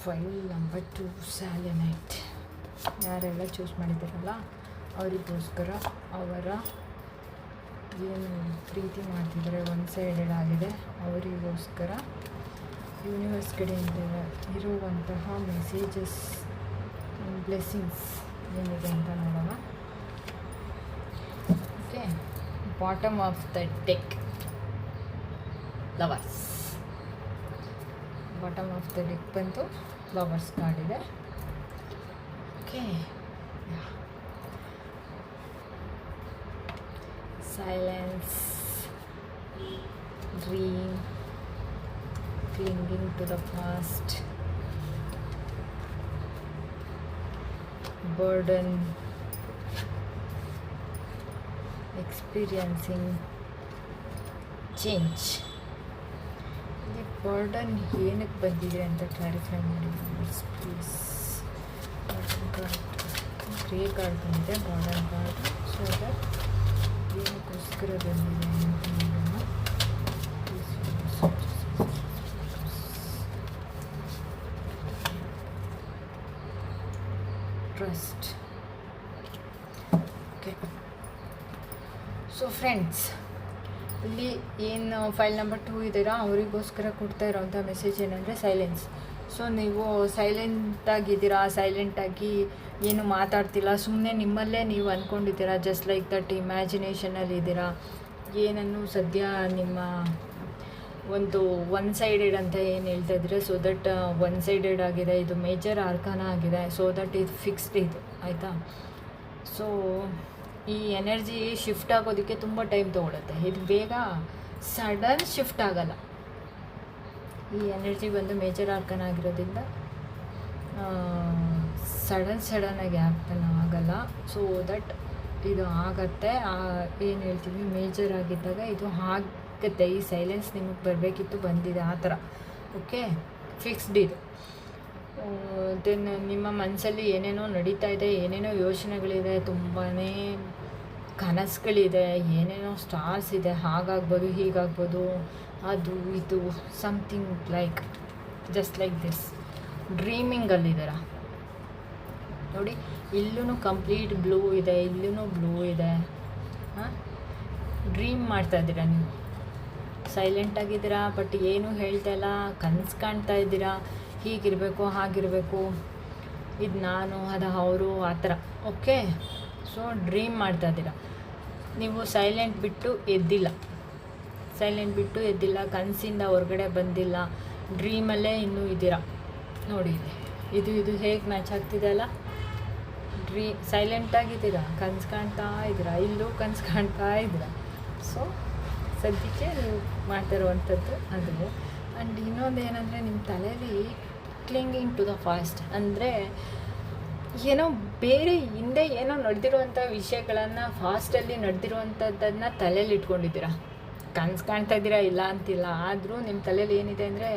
file number two selenite ಯಾರೆಲ್ಲ ಚೂಸ್ ಮಾಡಿದ್ದಾರಲ್ಲ? ಅವರಿಗೋಸ್ಕರ ಅವರ ಏನು ಪ್ರೀತಿ ಮಾಡ್ತಿದ್ದಾರೆ ಒನ್ ಸೈಡೆಡ್ ಆಗಿದೆ. ಅವರಿಗೋಸ್ಕರ ಯೂನಿವರ್ಸ್ ಕಡೆಯಿಂದ ಇರುವಂತಹ ಮೆಸೇಜಸ್ ಬ್ಲೆಸ್ಸಿಂಗ್ಸ್ ಏನಿದೆ ಅಂತ ನೋಡೋಣ. Okay bottom of the deck lovers bottom of the deck ಬಂತು lovers card okay silence, dream, clinging to the past, burden, experiencing change ಇಲ್ಲಿ ಬರ್ಡನ್ ಏನಕ್ಕೆ ಬಂದಿದೆ ಅಂತ ಕ್ಲಾರಿಫೈ ಮಾಡಿ ಪ್ಲೀಸ್ ಗ್ರೇ ಕಾರ್ಡ್ ಬಂದಿದೆ burden card so that trust okay so friends ಇಲ್ಲಿ ಏನು file number two ಇದ್ದೀರಾ ಅವರಿಗೋಸ್ಕರ ಕೊಡ್ತಾ ಇರೋವಂಥ ಮೆಸೇಜ್ ಏನಂದರೆ ಸೈಲೆನ್ಸ್ ಸೊ ನೀವು ಸೈಲೆಂಟಾಗಿದ್ದೀರಾ ಸೈಲೆಂಟಾಗಿ ಏನು ಮಾತಾಡ್ತಿಲ್ಲ? ಸುಮ್ಮನೆ ನಿಮ್ಮಲ್ಲೇ ನೀವು ಅಂದ್ಕೊಂಡಿದ್ದೀರಾ ಜಸ್ಟ್ ಲೈಕ್ ದಟ್ ಇಮ್ಯಾಜಿನೇಷನಲ್ಲಿ ಇದ್ದೀರಾ? ಏನನ್ನು ಸದ್ಯ ನಿಮ್ಮ ಒಂದು ಒನ್ ಸೈಡೆಡ್ ಅಂತ ಏನು ಹೇಳ್ತಾ ಇದ್ದೀರಾ? ಸೊ ದಟ್ ಒನ್ ಸೈಡೆಡ್ ಆಗಿದೆ. ಇದು ಮೇಜರ್ ಆರ್ಕಾನ ಆಗಿದೆ. ಸೊ ದಟ್ ಇದು ಫಿಕ್ಸ್ಡ್ ಇದು. ಆಯಿತಾ? ಸೊ ಈ ಎನರ್ಜಿ ಶಿಫ್ಟ್ ಆಗೋದಕ್ಕೆ ತುಂಬ ಟೈಮ್ ತೊಗೊಳುತ್ತೆ. ಇದು ಬೇಗ ಸಡನ್ ಶಿಫ್ಟ್ ಆಗಲ್ಲ. ಈ ಎನರ್ಜಿ ಬಂದು ಮೇಜರ್ ಆರ್ಕನ್ ಆಗಿರೋದ್ರಿಂದ ಸಡನ್ ಸಡನ್ನಾಗಿ ಆ್ಯಪನ್ ಆಗಲ್ಲ. ಸೊ ದಟ್ ಇದು ಆಗತ್ತೆ. ಏನು ಹೇಳ್ತೀವಿ? ಮೇಜರ್ ಆಗಿದ್ದಾಗ ಇದು ಆಗುತ್ತೆ. ಈ ಸೈಲೆನ್ಸ್ ನಿಮಗೆ ಬರಬೇಕಿತ್ತು, ಬಂದಿದೆ ಆ ಥರ. ಓಕೆ ಫಿಕ್ಸ್ಡ್ ಇದು. ದೆನ್ ನಿಮ್ಮ ಮನಸ್ಸಲ್ಲಿ ಏನೇನೋ ನಡೀತಾ ಇದೆ, ಏನೇನೋ ಯೋಚನೆಗಳಿದೆ ತುಂಬಾ ಕನಸುಗಳಿದೆ, ಏನೇನೋ ಸ್ಟಾರ್ಸ್ ಇದೆ, ಹಾಗಾಗ್ಬೋದು, ಹೀಗಾಗ್ಬೋದು ಅದು, ಇದು something like just like this ಡ್ರೀಮಿಂಗಲ್ಲಿದ್ದೀರ ನೋಡಿ ಇಲ್ಲೂ ಕಂಪ್ಲೀಟ್ ಬ್ಲೂ ಇದೆ ಇಲ್ಲೂ ಬ್ಲೂ ಇದೆ. ಹಾಂ? ಡ್ರೀಮ್ ಮಾಡ್ತಾ ಇದ್ದೀರಾ ನೀವು? ಸೈಲೆಂಟ್ ಸೈಲೆಂಟಾಗಿದ್ದೀರಾ ಬಟ್ ಏನೂ ಹೇಳ್ತಾ ಇಲ್ಲ. ಕನಸು ಕಾಣ್ತಾ ಇದ್ದೀರಾ? ಹೀಗಿರಬೇಕು, ಹಾಗಿರಬೇಕು. ಇದು ನಾನು, ಅದು ಅವರು, ಆ ಥರ. ಓಕೆ ಸೊ ಡ್ರೀಮ್ ಮಾಡ್ತಾ ಇದ್ದೀರಾ. ನೀವು ಸೈಲೆಂಟ್ ಬಿಟ್ಟು ಎದ್ದಿಲ್ಲ. ಸೈಲೆಂಟ್ ಬಿಟ್ಟು ಎದ್ದಿಲ್ಲ, ಕನಸಿಂದ ಹೊರಗಡೆ ಬಂದಿಲ್ಲ ಡ್ರೀಮಲ್ಲೇ ಇನ್ನೂ ಇದ್ದೀರಾ? ನೋಡಿ ಇದು ಇದು ಹೇಗೆ ಮ್ಯಾಚ್ ಆಗ್ತಿದೆ ಅಲ್ಲ? ಡ್ರೀ ಸೈಲೆಂಟಾಗಿದ್ದೀರಾ ಕನ್ಸು ಕಾಣ್ತಾ ಇದ್ದೀರಾ? ಇಲ್ಲೂ ಕನ್ಸು ಕಾಣ್ತಾ ಇದ್ದೀರಾ? ಸೊ ಸದ್ಯಕ್ಕೆ ನೀವು ಮಾಡ್ತಾ ಇರುವಂಥದ್ದು ಅದು. ಆ್ಯಂಡ್ ಇನ್ನೊಂದು ಏನಂದರೆ ನಿಮ್ಮ ತಲೆಯಲ್ಲಿ ಕ್ಲಿಂಗಿಂಗ್ ಟು ದ ಫಾಸ್ಟ್ ಅಂದರೆ ಏನೋ ಬೇರೆ ಹಿಂದೆ ಏನೋ ನಡೆದಿರುವಂಥ ವಿಷಯಗಳನ್ನು ಫಾಸ್ಟಲ್ಲಿ ನಡೆದಿರುವಂಥದ್ದನ್ನ ತಲೆಯಲ್ಲಿ ಇಟ್ಕೊಂಡಿದ್ದೀರಾ? ಕನ್ಸು ಕಾಣ್ತಾ ಇದ್ದೀರಾ ಇಲ್ಲ ಅಂತಿಲ್ಲ. ಆದರೂ ನಿಮ್ಮ ತಲೆಯಲ್ಲಿ ಏನಿದೆ ಅಂದರೆ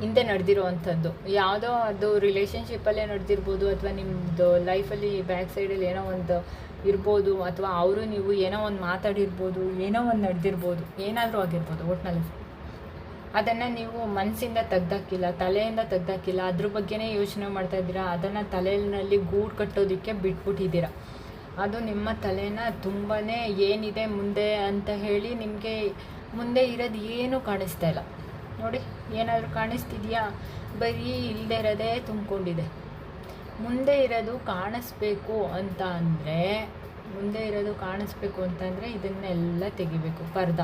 ಹಿಂದೆ ನಡೆದಿರುವಂಥದ್ದು. ಯಾವುದೋ ಅದು ರಿಲೇಷನ್ಶಿಪ್ಪಲ್ಲೇ ನಡೆದಿರ್ಬೋದು ಅಥವಾ ನಿಮ್ಮದು ಲೈಫಲ್ಲಿ ಬ್ಯಾಕ್ ಸೈಡಲ್ಲಿ ಏನೋ ಒಂದು ಇರ್ಬೋದು ಅಥವಾ ಅವರು ನೀವು ಏನೋ ಒಂದು ಮಾತಾಡಿರ್ಬೋದು, ಏನೋ ಒಂದು ನಡೆದಿರ್ಬೋದು, ಏನಾದರೂ ಆಗಿರ್ಬೋದು ಒಟ್ನಲ್ಲಿ. ಅದನ್ನು ನೀವು ಮನಸ್ಸಿಂದ ತೆಗ್ದಾಕಿಲ್ಲ, ತಲೆಯಿಂದ ತೆಗ್ದಾಕಿಲ್ಲ, ಅದ್ರ ಬಗ್ಗೆನೇ ಯೋಚನೆ ಮಾಡ್ತಾ ಇದ್ದೀರಾ, ಅದನ್ನು ತಲೆಯಲ್ಲಿ ಗೂಡು ಕಟ್ಟೋದಕ್ಕೆ ಬಿಟ್ಬಿಟ್ಟಿದ್ದೀರಾ. ಅದು ನಿಮ್ಮ ತಲೆನ ತುಂಬಾ ಏನಿದೆ ಮುಂದೆ ಅಂತ ಹೇಳಿ ನಿಮಗೆ ಮುಂದೆ ಇರೋದು ಏನೂ ಕಾಣಿಸ್ತಾ ಇಲ್ಲ. ನೋಡಿ, ಏನಾದರೂ ಕಾಣಿಸ್ತಿದೆಯಾ? ಬರೀ ಇಲ್ಲದೆ ಇರೋದೇ ತುಂಬಿಕೊಂಡಿದೆ. ಮುಂದೆ ಇರೋದು ಕಾಣಿಸ್ಬೇಕು ಅಂತ ಅಂದರೆ, ಮುಂದೆ ಇರೋದು ಕಾಣಿಸ್ಬೇಕು ಅಂತಂದರೆ ಇದನ್ನೆಲ್ಲ ತೆಗಿಬೇಕು, ಪರ್ದ.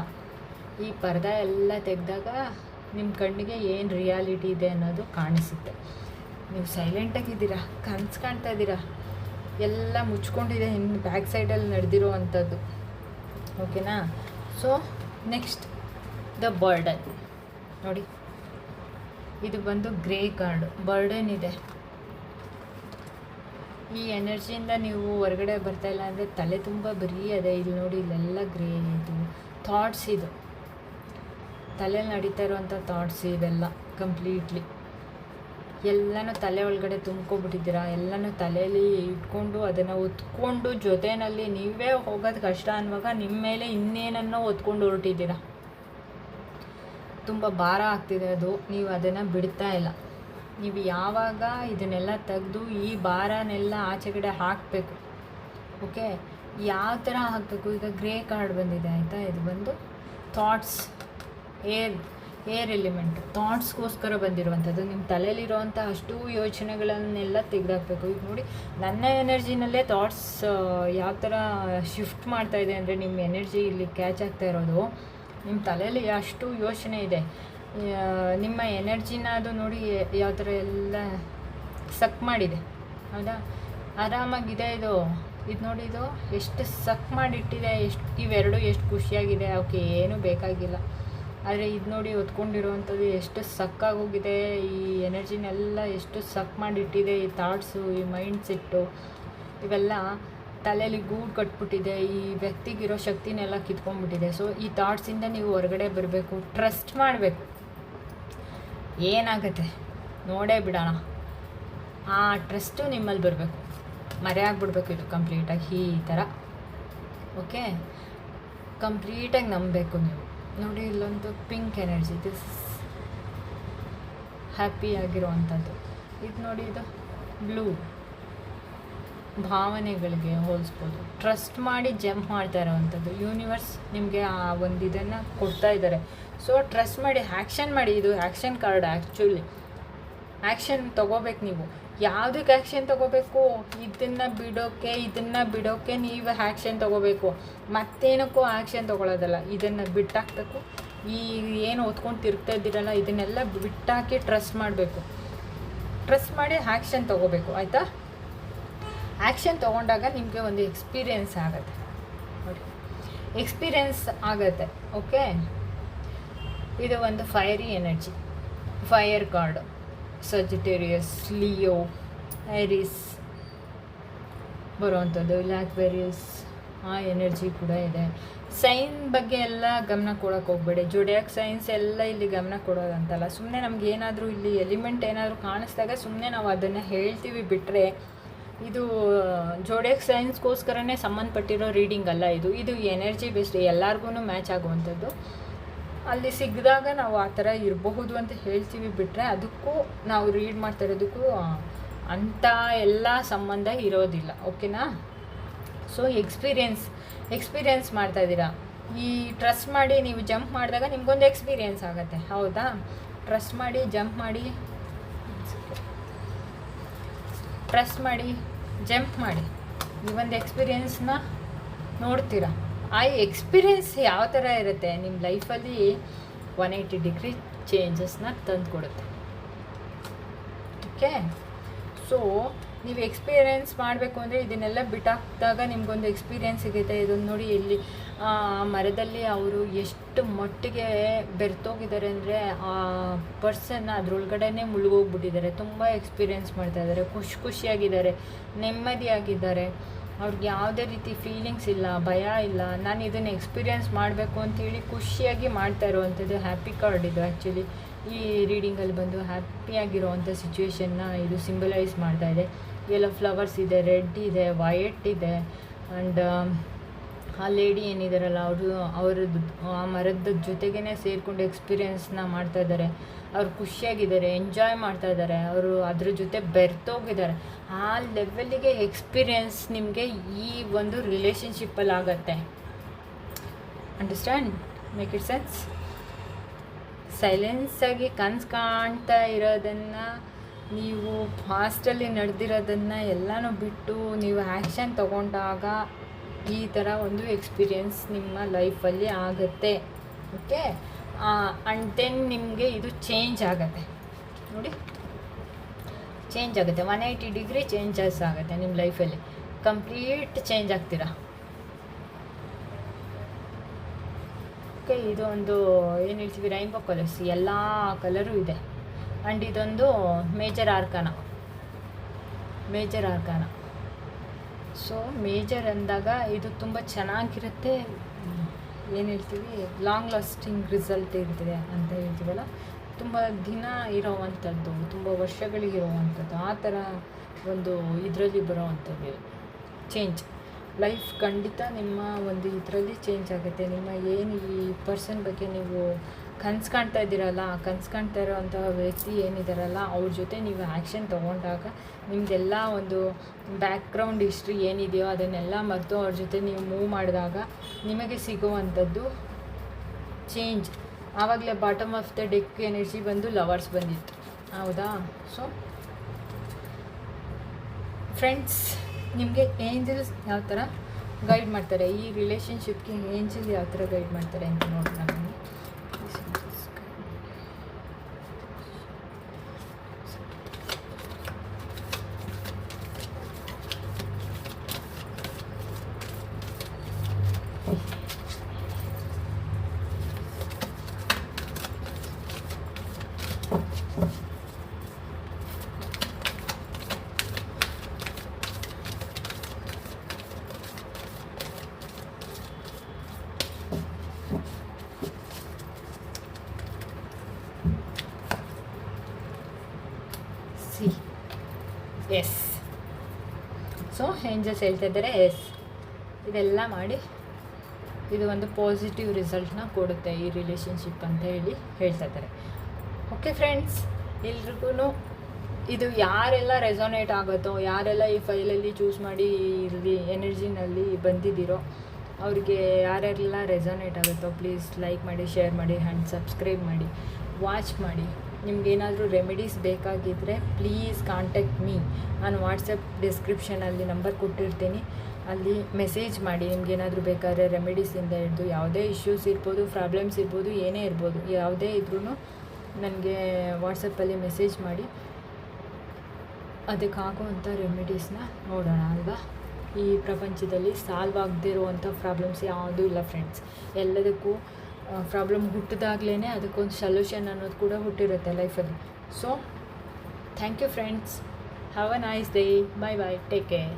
ಈ ಪರ್ದ ಎಲ್ಲ ತೆಗೆದಾಗ ನಿಮ್ಮ ಕಣ್ಣಿಗೆ ಏನು ರಿಯಾಲಿಟಿ ಇದೆ ಅನ್ನೋದು ಕಾಣಿಸುತ್ತೆ. ನೀವು ಸೈಲೆಂಟಾಗಿದ್ದೀರಾ ಕನ್ಸು ಕಾಣ್ತಾ ಇದ್ದೀರಾ? ಎಲ್ಲ ಮುಚ್ಕೊಂಡಿದೆ ಇನ್ನು ಬ್ಯಾಕ್ ಸೈಡಲ್ಲಿ ನಡೆದಿರೋ ಅಂಥದ್ದು ಓಕೆನಾ? ಸೊ ನೆಕ್ಸ್ಟ್ ದ ಬರ್ಡನ್ ನೋಡಿ. ಇದು ಬಂದು ಗ್ರೇ ಕಾರ್ಡ್ ಬರ್ಡನ್ ಇದೆ. ಈ ಎನರ್ಜಿಯಿಂದ ನೀವು ಹೊರಗಡೆ ಬರ್ತಾ ಇಲ್ಲ ಅಂದರೆ ತಲೆ ತುಂಬ ಬರೀ ಅದೇ ಇಲ್ಲಿ ನೋಡಿ, ಇಲ್ಲೆಲ್ಲ ಗ್ರೇ ಇದು. ಥಾಟ್ಸ್ ಇದು. ತಲೆಯಲ್ಲಿ ನಡೀತಾ ಇರುವಂಥ ಥಾಟ್ಸ್ ಇವೆಲ್ಲ ಕಂಪ್ಲೀಟ್ಲಿ ಎಲ್ಲನೂ ತಲೆ ಒಳಗಡೆ ತುಂಬ್ಕೊಬಿಟ್ಟಿದ್ದೀರಾ ಎಲ್ಲನೂ ತಲೆಯಲ್ಲಿ ಇಟ್ಕೊಂಡು ಅದನ್ನು ಒತ್ಕೊಂಡು ಜೊತೆಯಲ್ಲಿ ನೀವೇ ಹೋಗೋದು ಕಷ್ಟ ಅನ್ನುವಾಗ ನಿಮ್ಮ ಮೇಲೆ ಇನ್ನೇನನ್ನೋ ಒತ್ಕೊಂಡು ಹೊರಟಿದ್ದೀರಾ? ತುಂಬ ಭಾರ ಆಗ್ತಿದೆ ಅದು. ನೀವು ಅದನ್ನು ಬಿಡ್ತಾ ಇಲ್ಲ. ನೀವು ಯಾವಾಗ ಇದನ್ನೆಲ್ಲ ತೆಗೆದು ಈ ಭಾರನೆಲ್ಲ ಆಚೆಗಡೆ ಹಾಕಬೇಕು? ಓಕೆ? ಯಾವ ಥರ ಹಾಕಬೇಕು? ಈಗ ಗ್ರೇ ಕಾರ್ಡ್ ಬಂದಿದೆ, ಆಯಿತಾ? ಇದು ಬಂದು ಥಾಟ್ಸ್ ಏರ್ ಏರ್ ಎಲಿಮೆಂಟ್ ಥಾಟ್ಸ್ಗೋಸ್ಕರ ಬಂದಿರುವಂಥದ್ದು. ನಿಮ್ಮ ತಲೆಯಲ್ಲಿರುವಂಥ ಅಷ್ಟು ಯೋಚನೆಗಳನ್ನೆಲ್ಲ ತೆಗೆದಾಕಬೇಕು. ಈಗ ನೋಡಿ, ನನ್ನ ಎನರ್ಜಿನಲ್ಲೇ ಥಾಟ್ಸ್ ಯಾವ ಥರ ಶಿಫ್ಟ್ ಮಾಡ್ತಾ ಇದೆ ಅಂದರೆ ನಿಮ್ಮ ಎನರ್ಜಿ ಇಲ್ಲಿ ಕ್ಯಾಚ್ ಆಗ್ತಾ ಇರೋದು. ನಿಮ್ಮ ತಲೆಯಲ್ಲಿ ಅಷ್ಟು ಯೋಚನೆ ಇದೆ. ನಿಮ್ಮ ಎನರ್ಜಿನ ಅದು ನೋಡಿ ಯಾವ ಥರ ಎಲ್ಲ ಸಕ್ ಮಾಡಿದೆ. ಹೌದಾ? ಆರಾಮಾಗಿದೆ ಇದು. ಇದು ನೋಡಿ ಇದು, ಎಷ್ಟು ಸಕ್ ಮಾಡಿಟ್ಟಿದೆ, ಎಷ್ಟು ಇವೆರಡು ಎಷ್ಟು ಖುಷಿಯಾಗಿದೆ, ಅವಕ್ಕೆ ಏನೂ ಬೇಕಾಗಿಲ್ಲ. ಆದರೆ ಇದು ನೋಡಿ ಹೊತ್ಕೊಂಡಿರುವಂಥದ್ದು ಎಷ್ಟು ಸಕ್ಕಾಗೋಗಿದೆ ಈ ಎನರ್ಜಿನೆಲ್ಲ ಎಷ್ಟು ಸಕ್ ಮಾಡಿಟ್ಟಿದೆ. ಈ ಥಾಟ್ಸು ಈ ಮೈಂಡ್ ಸೆಟ್ಟು ಇವೆಲ್ಲ ತಲೆಯಲ್ಲಿ ಗೂಡು ಕಟ್ಬಿಟ್ಟಿದೆ. ಈ ವ್ಯಕ್ತಿಗಿರೋ ಶಕ್ತಿನೆಲ್ಲ ಕಿತ್ಕೊಂಡ್ಬಿಟ್ಟಿದೆ. ಸೊ ಈ ಥಾಟ್ಸಿಂದ ನೀವು ಹೊರಗಡೆ ಬರಬೇಕು. ಟ್ರಸ್ಟ್ ಮಾಡಬೇಕು. ಏನಾಗುತ್ತೆ? ನೋಡೇ ಬಿಡೋಣ. ಆ ಟ್ರಸ್ಟು ನಿಮ್ಮಲ್ಲಿ ಬರಬೇಕು. ಮರೆಯಾಗ್ಬಿಡ್ಬೇಕು ಇದು ಕಂಪ್ಲೀಟಾಗಿ ಈ ಥರ ಓಕೆ ಕಂಪ್ಲೀಟಾಗಿ ನಂಬಬೇಕು ನೀವು. ನೋಡಿ, ಇಲ್ಲೊಂದು ಪಿಂಕ್ ಎನರ್ಜಿ ದಿಸ್ ಹ್ಯಾಪಿ ಆಗಿರುವಂಥದ್ದು. ಇದು ನೋಡಿ, ಇದು ಬ್ಲೂ ಭಾವನೆಗಳಿಗೆ ಹೋಲಿಸ್ಬೋದು. ಟ್ರಸ್ಟ್ ಮಾಡಿ ಜಂಪ್ ಮಾಡ್ತಾ ಇರೋವಂಥದ್ದು. ಯೂನಿವರ್ಸ್ ನಿಮಗೆ ಆ ಒಂದು ಇದನ್ನು ಕೊಡ್ತಾ ಇದ್ದಾರೆ. ಸೊ ಟ್ರಸ್ಟ್ ಮಾಡಿ ಆ್ಯಕ್ಷನ್ ಮಾಡಿ. ಇದು ಆ್ಯಕ್ಷನ್ ಕಾರ್ಡ್ ಆ್ಯಕ್ಚುಲಿ ಆ್ಯಕ್ಷನ್ ತೊಗೋಬೇಕು ನೀವು. ಯಾವುದಕ್ಕೆ ಆ್ಯಕ್ಷನ್ ತೊಗೋಬೇಕು? ಇದನ್ನು ಬಿಡೋಕ್ಕೆ ಇದನ್ನು ಬಿಡೋಕ್ಕೆ ನೀವು ಆ್ಯಕ್ಷನ್ ತೊಗೋಬೇಕು. ಮತ್ತೇನಕ್ಕೂ ಆ್ಯಕ್ಷನ್ ತೊಗೊಳೋದಲ್ಲ. ಇದನ್ನು ಬಿಟ್ಟಾಕ್ಬೇಕು. ಈ ಏನು ಓದ್ಕೊಂಡು ತಿರುಗ್ತಾ ಇದ್ದೀರಲ್ಲ, ಇದನ್ನೆಲ್ಲ ಬಿಟ್ಟಾಕಿ ಟ್ರಸ್ಟ್ ಮಾಡಬೇಕು. ಟ್ರಸ್ಟ್ ಮಾಡಿ ಆ್ಯಕ್ಷನ್ ತೊಗೋಬೇಕು, ಆಯಿತಾ? ಆ್ಯಕ್ಷನ್ ತೊಗೊಂಡಾಗ ನಿಮಗೆ ಒಂದು ಎಕ್ಸ್ಪೀರಿಯೆನ್ಸ್ ಆಗುತ್ತೆ. ನೋಡಿ. ಎಕ್ಸ್ಪೀರಿಯೆನ್ಸ್ ಆಗುತ್ತೆ ಓಕೆ ಇದು ಒಂದು fiery energy fire card Sagittarius Leo Aries ಬರುವಂಥದ್ದು ಲ್ಯಾಕ್ವೆರಿಯಸ್ ಆ ಎನರ್ಜಿ ಕೂಡ ಇದೆ. ಸೈನ್ ಬಗ್ಗೆ ಎಲ್ಲ ಗಮನ ಕೊಡೋಕೆ ಹೋಗ್ಬೇಡಿ. ಜೋಡಿಯಾಕ್ ಸೈನ್ಸ್ ಎಲ್ಲ ಇಲ್ಲಿ ಗಮನ ಕೊಡೋದಂತಲ್ಲ. ಸುಮ್ಮನೆ ನಮ್ಗೆ ಏನಾದರೂ ಇಲ್ಲಿ ಎಲಿಮೆಂಟ್ ಏನಾದರೂ ಕಾಣಿಸ್ದಾಗ ಸುಮ್ಮನೆ ನಾವು ಅದನ್ನು ಹೇಳ್ತೀವಿ ಬಿಟ್ಟರೆ ಇದು ಜೋಡಿಯಾಕ್ ಸೈನ್ಸ್ಗೋಸ್ಕರನೇ ಸಂಬಂಧಪಟ್ಟಿರೋ ರೀಡಿಂಗ್ ಅಲ್ಲ ಇದು. ಇದು ಎನರ್ಜಿ ಬೇಸ್ಡ್ ಎಲ್ಲರಿಗೂ ಮ್ಯಾಚ್ ಆಗುವಂಥದ್ದು. ಅಲ್ಲಿ ಸಿಗ್ದಾಗ ನಾವು ಆ ಥರ ಇರಬಹುದು ಅಂತ ಹೇಳ್ತೀವಿ ಬಿಟ್ಟರೆ ಅದಕ್ಕೂ ನಾವು ರೀಡ್ ಮಾಡ್ತಾ ಇರೋದಕ್ಕೂ ಅಂಥ ಎಲ್ಲ ಸಂಬಂಧ ಇರೋದಿಲ್ಲ. ಓಕೆನಾ ಸೊ ಎಕ್ಸ್ಪೀರಿಯೆನ್ಸ್ ಎಕ್ಸ್ಪೀರಿಯೆನ್ಸ್ ಮಾಡ್ತಾ ಇದ್ದೀರಾ? ಈ ಟ್ರಸ್ಟ್ ಮಾಡಿ ನೀವು ಜಂಪ್ ಮಾಡಿದಾಗ ನಿಮ್ಗೊಂದು ಎಕ್ಸ್ಪೀರಿಯೆನ್ಸ್ ಆಗುತ್ತೆ. ಹೌದಾ? ಟ್ರಸ್ಟ್ ಮಾಡಿ ಜಂಪ್ ಮಾಡಿ ಟ್ರಸ್ಟ್ ಮಾಡಿ ಜಂಪ್ ಮಾಡಿ. ಈ ಒಂದು ಎಕ್ಸ್ಪೀರಿಯೆನ್ಸ್ನ ನೋಡ್ತೀರಾ? ಆ ಎಕ್ಸ್ಪೀರಿಯೆನ್ಸ್ ಯಾವ ಥರ ಇರುತ್ತೆ ನಿಮ್ಮ ಲೈಫಲ್ಲಿ ಒನ್ ಏಯ್ಟಿ ಡಿಗ್ರಿ ಚೇಂಜಸ್ನ ತಂದು ಕೊಡುತ್ತೆ. ಓಕೆ ಸೊ ನೀವು ಎಕ್ಸ್ಪೀರಿಯೆನ್ಸ್ ಮಾಡಬೇಕು ಅಂದರೆ ಇದನ್ನೆಲ್ಲ ಬಿಟ್ಟಾಕಿದಾಗ ನಿಮಗೊಂದು ಎಕ್ಸ್ಪೀರಿಯೆನ್ಸ್ ಸಿಗುತ್ತೆ. ಇದನ್ನು ನೋಡಿ ಇಲ್ಲಿ ಮರದಲ್ಲಿ ಅವರು ಎಷ್ಟು ಮಟ್ಟಿಗೆ ಬೆರ್ತೋಗಿದ್ದಾರೆ ಅಂದರೆ ಆ ಪರ್ಸನ್ ಅದರೊಳಗಡೆನೇ ಮುಳುಗೋಗ್ಬಿಟ್ಟಿದ್ದಾರೆ. ತುಂಬ ಎಕ್ಸ್ಪೀರಿಯೆನ್ಸ್ ಮಾಡ್ತಾ ಇದ್ದಾರೆ. ಖುಷಿ ಖುಷಿಯಾಗಿದ್ದಾರೆ. ನೆಮ್ಮದಿಯಾಗಿದ್ದಾರೆ. ಅವ್ರಿಗೆ ಯಾವುದೇ ರೀತಿ ಫೀಲಿಂಗ್ಸ್ ಇಲ್ಲ, ಭಯ ಇಲ್ಲ, ನಾನು ಇದನ್ನು ಎಕ್ಸ್ಪೀರಿಯೆನ್ಸ್ ಮಾಡಬೇಕು ಅಂತೇಳಿ ಖುಷಿಯಾಗಿ ಮಾಡ್ತಾ ಇರುವಂಥದ್ದು ಹ್ಯಾಪಿ ಕಾರ್ಡ್ ಇದು ಆ್ಯಕ್ಚುಲಿ ಈ ರೀಡಿಂಗಲ್ಲಿ ಬಂದು ಹ್ಯಾಪಿಯಾಗಿರುವಂಥ ಸಿಚುವೇಶನ್ನ ಇದು ಸಿಂಬಲೈಸ್ ಮಾಡ್ತಾ ಇದೆ. ಎಲ್ಲ ಫ್ಲವರ್ಸ್ ಇದೆ ರೆಡ್ ಇದೆ ವೈಟ್ ಇದೆ ಆ್ಯಂಡ್ ಆ ಲೇಡಿ ಏನಿದ್ದಾರಲ್ಲ ಅವರು ಅವರದ್ದು ಆ ಮರದ ಜೊತೆಗೇ ಸೇರಿಕೊಂಡು ಎಕ್ಸ್ಪೀರಿಯೆನ್ಸ್ನ ಮಾಡ್ತಾ ಇದ್ದಾರೆ ಅವ್ರು ಖುಷಿಯಾಗಿದ್ದಾರೆ ಎಂಜಾಯ್ ಮಾಡ್ತಾ ಇದ್ದಾರೆ ಅವರು ಅದ್ರ ಜೊತೆ ಬೆರ್ತೋಗಿದ್ದಾರೆ ಆ ಲೆವೆಲ್ಲಿಗೆ ಎಕ್ಸ್ಪೀರಿಯೆನ್ಸ್ ನಿಮಗೆ ಈ ಒಂದು ರಿಲೇಷನ್ಶಿಪ್ಪಲ್ಲಿ ಆಗತ್ತೆ. ಅಂಡರ್ಸ್ಟ್ಯಾಂಡ್ ಮೇಕ್ ಇಟ್ ಸೆನ್ಸ್ ಸೈಲೆನ್ಸಾಗಿ ಕನ್ಸು ಕಾಣ್ತಾ ಇರೋದನ್ನು ನೀವು ಫಾಸ್ಟಲ್ಲಿ ನಡೆದಿರೋದನ್ನು ಎಲ್ಲನೂ ಬಿಟ್ಟು ನೀವು ಆ್ಯಕ್ಷನ್ ತಗೊಂಡಾಗ ಈ ಥರ ಒಂದು ಎಕ್ಸ್ಪೀರಿಯೆನ್ಸ್ ನಿಮ್ಮ ಲೈಫಲ್ಲಿ ಆಗುತ್ತೆ, ಓಕೆ? ಆ್ಯಂಡ್ ದೆನ್ ನಿಮಗೆ ಇದು ಚೇಂಜ್ ಆಗುತ್ತೆ. ನೋಡಿ. ಚೇಂಜ್ ಆಗುತ್ತೆ. ಒನ್ ಏಯ್ಟಿ ಡಿಗ್ರಿ ಚೇಂಜಸ್ ಆಗುತ್ತೆ ನಿಮ್ಮ ಲೈಫಲ್ಲಿ. ಕಂಪ್ಲೀಟ್ ಚೇಂಜ್ ಆಗ್ತೀರಾ? ಓಕೆ ಇದು ಒಂದು ಏನು ಹೇಳ್ತೀವಿ ರೈನ್ಬೋ ಕಲರ್ಸ್ ಎಲ್ಲ ಕಲರು ಇದೆ. ಆ್ಯಂಡ್ ಇದೊಂದು major arcana major arcana so major ಅಂದಾಗ ಇದು ತುಂಬ ಚೆನ್ನಾಗಿರುತ್ತೆ. ಏನು ಹೇಳ್ತೀವಿ? ಲಾಂಗ್ ಲಾಸ್ಟಿಂಗ್ ರಿಸಲ್ಟ್ ಇರ್ತದೆ ಅಂತ ಹೇಳ್ತೀವಲ್ಲ? ತುಂಬ ದಿನ ಇರೋವಂಥದ್ದು, ತುಂಬ ವರ್ಷಗಳಿಗೆ ಇರೋವಂಥದ್ದು, ಆ ಥರ ಒಂದು ಇದರಲ್ಲಿ ಬರೋವಂಥದ್ದು ಚೇಂಜ್ ಲೈಫ್ ಖಂಡಿತ ನಿಮ್ಮ ಒಂದು ಇದರಲ್ಲಿ ಚೇಂಜ್ ಆಗುತ್ತೆ. ನಿಮ್ಮ ಏನು ಈ ಪರ್ಸನ್ ಬಗ್ಗೆ ನೀವು ಕನ್ಸು ಕಾಣ್ತಾ ಇದ್ದೀರಲ್ಲ, ಆ ಕನ್ಸು ಕಾಣ್ತಾ ಇರೋವಂತಹ ವ್ಯಕ್ತಿ ಏನಿದ್ದಾರಲ್ಲ ಅವ್ರ ಜೊತೆ ನೀವು ಆ್ಯಕ್ಷನ್ ತೊಗೊಂಡಾಗ ನಿಮ್ದೆಲ್ಲ ಒಂದು ಬ್ಯಾಕ್ಗ್ರೌಂಡ್ ಹಿಸ್ಟ್ರಿ ಏನಿದೆಯೋ ಅದನ್ನೆಲ್ಲ ಮರೆತು ಅವ್ರ ಜೊತೆ ನೀವು ಮೂವ್ ಮಾಡಿದಾಗ ನಿಮಗೆ ಸಿಗುವಂಥದ್ದು ಚೇಂಜ್ ಆವಾಗಲೇ bottom of the deck energy ಬಂದು ಲವರ್ಸ್ ಬಂದಿತ್ತು. ಹೌದಾ? ಸೊ ಫ್ರೆಂಡ್ಸ್ ನಿಮಗೆ ಏಂಜಲ್ಸ್ ಯಾವ ಥರ ಗೈಡ್ ಮಾಡ್ತಾರೆ? ಈ ರಿಲೇಷನ್ಶಿಪ್ಗೆ ಏಂಜಲ್ ಯಾವ ಥರ ಗೈಡ್ ಮಾಡ್ತಾರೆ ಅಂತ ನೋಡೋಣ ಏಂಜಲ್ಸ್ ಹೇಳ್ತಾ ಇದ್ದಾರೆ. ಎಸ್ ಇದೆಲ್ಲ ಮಾಡಿ ಇದು ಒಂದು ಪಾಸಿಟಿವ್ ರಿಸಲ್ಟ್ನ ಕೊಡುತ್ತೆ ಈ ರಿಲೇಷನ್ಶಿಪ್ ಅಂತ ಹೇಳಿ ಹೇಳ್ತಾ ಇದ್ದಾರೆ. ಓಕೆ ಫ್ರೆಂಡ್ಸ್ ಎಲ್ರಿಗೂ ಇದು ಯಾರೆಲ್ಲ ರೆಸೊನೇಟ್ ಆಗುತ್ತೋ, ಯಾರೆಲ್ಲ ಈ ಫೈಲಲ್ಲಿ ಚೂಸ್ ಮಾಡಿ ಇಲ್ಲಿ ಎನರ್ಜಿನಲ್ಲಿ ಬಂದಿದ್ದೀರೋ, ಅವ್ರಿಗೆ ಯಾರ್ಯಾರೆಲ್ಲ ರೆಸೊನೇಟ್ ಆಗುತ್ತೋ ಪ್ಲೀಸ್ ಲೈಕ್ ಮಾಡಿ ಶೇರ್ ಮಾಡಿ ಆ್ಯಂಡ್ ಸಬ್ಸ್ಕ್ರೈಬ್ ಮಾಡಿ. ವಾಚ್ ಮಾಡಿ. ನಿಮ್ಗೇನಾದರೂ ರೆಮಿಡೀಸ್ ಬೇಕಾಗಿದ್ದರೆ ಪ್ಲೀಸ್ ಕಾಂಟ್ಯಾಕ್ಟ್ ಮೀ ನಾನು ವಾಟ್ಸಪ್ ಡಿಸ್ಕ್ರಿಪ್ಷನಲ್ಲಿ ನಂಬರ್ ಕೊಟ್ಟಿರ್ತೀನಿ. ಅಲ್ಲಿ ಮೆಸೇಜ್ ಮಾಡಿ, ನಿಮ್ಗೇನಾದರೂ ಬೇಕಾದ್ರೆ ರೆಮಿಡೀಸಿಂದ ಹಿಡಿದು ಯಾವುದೇ ಇಶ್ಯೂಸ್ ಇರ್ಬೋದು ಪ್ರಾಬ್ಲಮ್ಸ್ ಇರ್ಬೋದು, ಏನೇ ಇರ್ಬೋದು, ಯಾವುದೇ ಇದ್ರೂ ನನಗೆ ವಾಟ್ಸಪ್ಪಲ್ಲಿ ಮೆಸೇಜ್ ಮಾಡಿ. ಅದಕ್ಕೆ ಆಗುವಂಥ ರೆಮಿಡೀಸ್ನ ನೋಡೋಣ ಅಲ್ವಾ? ಈ ಪ್ರಪಂಚದಲ್ಲಿ ಸಾಲ್ವ್ ಆಗದೇ ಇರುವಂಥ ಪ್ರಾಬ್ಲಮ್ಸ್ ಯಾವುದೂ ಇಲ್ಲ ಫ್ರೆಂಡ್ಸ್ ಎಲ್ಲದಕ್ಕೂ ಪ್ರಾಬ್ಲಮ್ ಹುಟ್ಟಿದಾಗ್ಲೇ ಅದಕ್ಕೊಂದು ಸೊಲ್ಯೂಷನ್ ಅನ್ನೋದು ಕೂಡ ಹುಟ್ಟಿರುತ್ತೆ ಲೈಫಲ್ಲಿ so thank you friends have a nice day bye bye take care